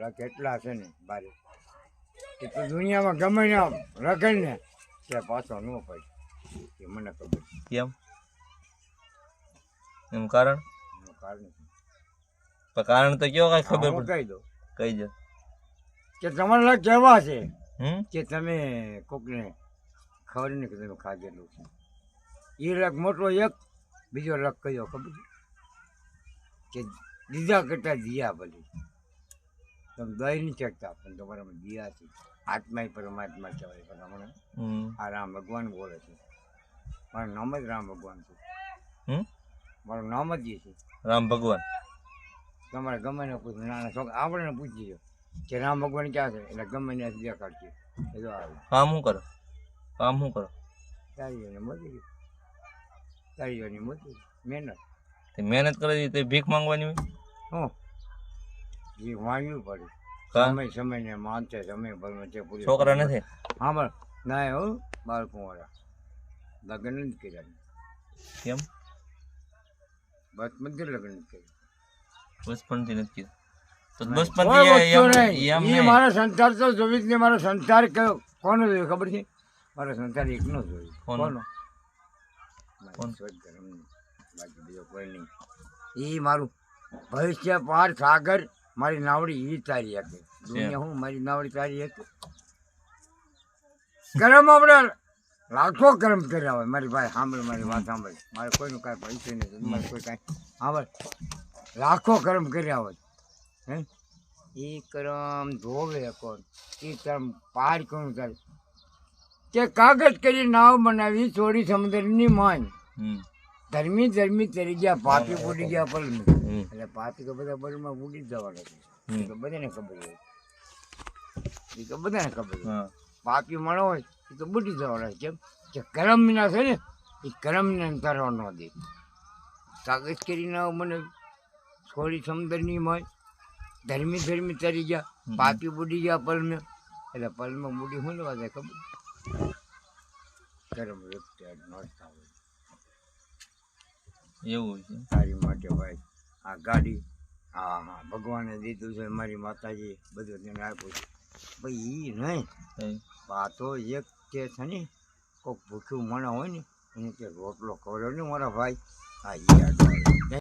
રખ એટલા છે ને બારે. કે તું દુનિયામાં ગમે ને આમ રખે ને તે પાછો ન પડે. એ મને ખબર કેમ? એનું કારણ? કારણ. કારણ તો કયો કઈ ખબર પડે કહી દો કઈ દે. કે તમારા કેવા છે? કે તમે કોકને ખબર નહીં કે તમે ખાધેલું છે. એ લગ મોટો એક બીજો લગ કયો ખબર કે દીધા કરતા દિયા ભલે. તમે દઈ નહીં શકતા પણ તમારામાં દિયા છે. આત્મા પરમાત્મા કહેવાય પણ હમણાં આ રામ ભગવાન બોલે છે. મારું નામ જ રામ ભગવાન છે. મારું નામ જ એ છે. રામ ભગવાન? તમારે ગમે ને પૂછો નાના છોકરા આપણે પૂછીજો કે રામ ભગવાન ક્યાં છે? એટલે ગમે ને દેખાડશે એ તો આવે. કામ શું કરો? કામ શું કરો? તારીઓની મજૂરી તારીઓની મજૂરી મહેનત. તે મહેનત કરે તે ભીખ માંગવાની હોય? હું. જે વાંચવું પડે. સમય સમયને માનતે સમય ભરમાં પૂરી છોકરા નથી? હા પણ ના હો બાળકો વાળા લગ્ન જ કર્યા. કેમ? બસ લગ્ન કર્યા. બચપનથી નથી બચપનથી. મારો સંસાર તો જોવી મારો સંસાર કોનો જોયો? ખબર છે? મારો સંસાર એકનો જોયો. કોનો? કોણ? બાકી બીજો કોઈ નહીં. એ મારું ભવિષ્ય પાર સાગર મારી નાવડી ઈ તારી હકે દુનિયા હું મારી નાવડી તારી હકે કરમ આપણે લાખો કર્મ કર્યા હોય. મારી ભાઈ સાંભળ મારી વાત સાંભળ. મારે કોઈનું કાંઈ પૈસા નથી મારે કોઈ કાંઈ સાંભળ. લાખો કર્મ કર્યા હોય. હે? એ કરમ ધોવે કોણ? એ કરમ પાર કોણ કરે? તે કાગળ કરી નાવ બનાવી ચોરી સમુદ્રની હમ. ધર્મી ધર્મી તરી ગયા પાપી પડી ગયા પણ એટલે પાપી તો બધા પલમાં બુડી જવાના છે. તો બધાને ખબર હોય. એ તો બધાને ખબર હોય. પાપી મળો હોય એ તો બુડી જવાના છે. કેમ કે કરમ ના છે ને એ કરમને તરવા ન દે. કાગજ કરીને મને છોડી સમુદ્રની મળે ધર્મી ધર્મી તરી ગયા. પાપી બુડી ગયા પલમે. એટલે પલમે બુડી શું લેવા જાય ખબર? કરમ વ્યક્તિ નોટ હોય. એવું છે. તારી માટે ભાઈ. આ ગાડી હા હા ભગવાને દીધું છે મારી માતાજી બધું તેને આપ્યું છે. ભાઈ એ નહીં. આ તો એક કે છે ને કોઈક ભૂખ્યું મણા હોય ને એને કે રોટલો કર્યો ને મારા ભાઈ. હા એ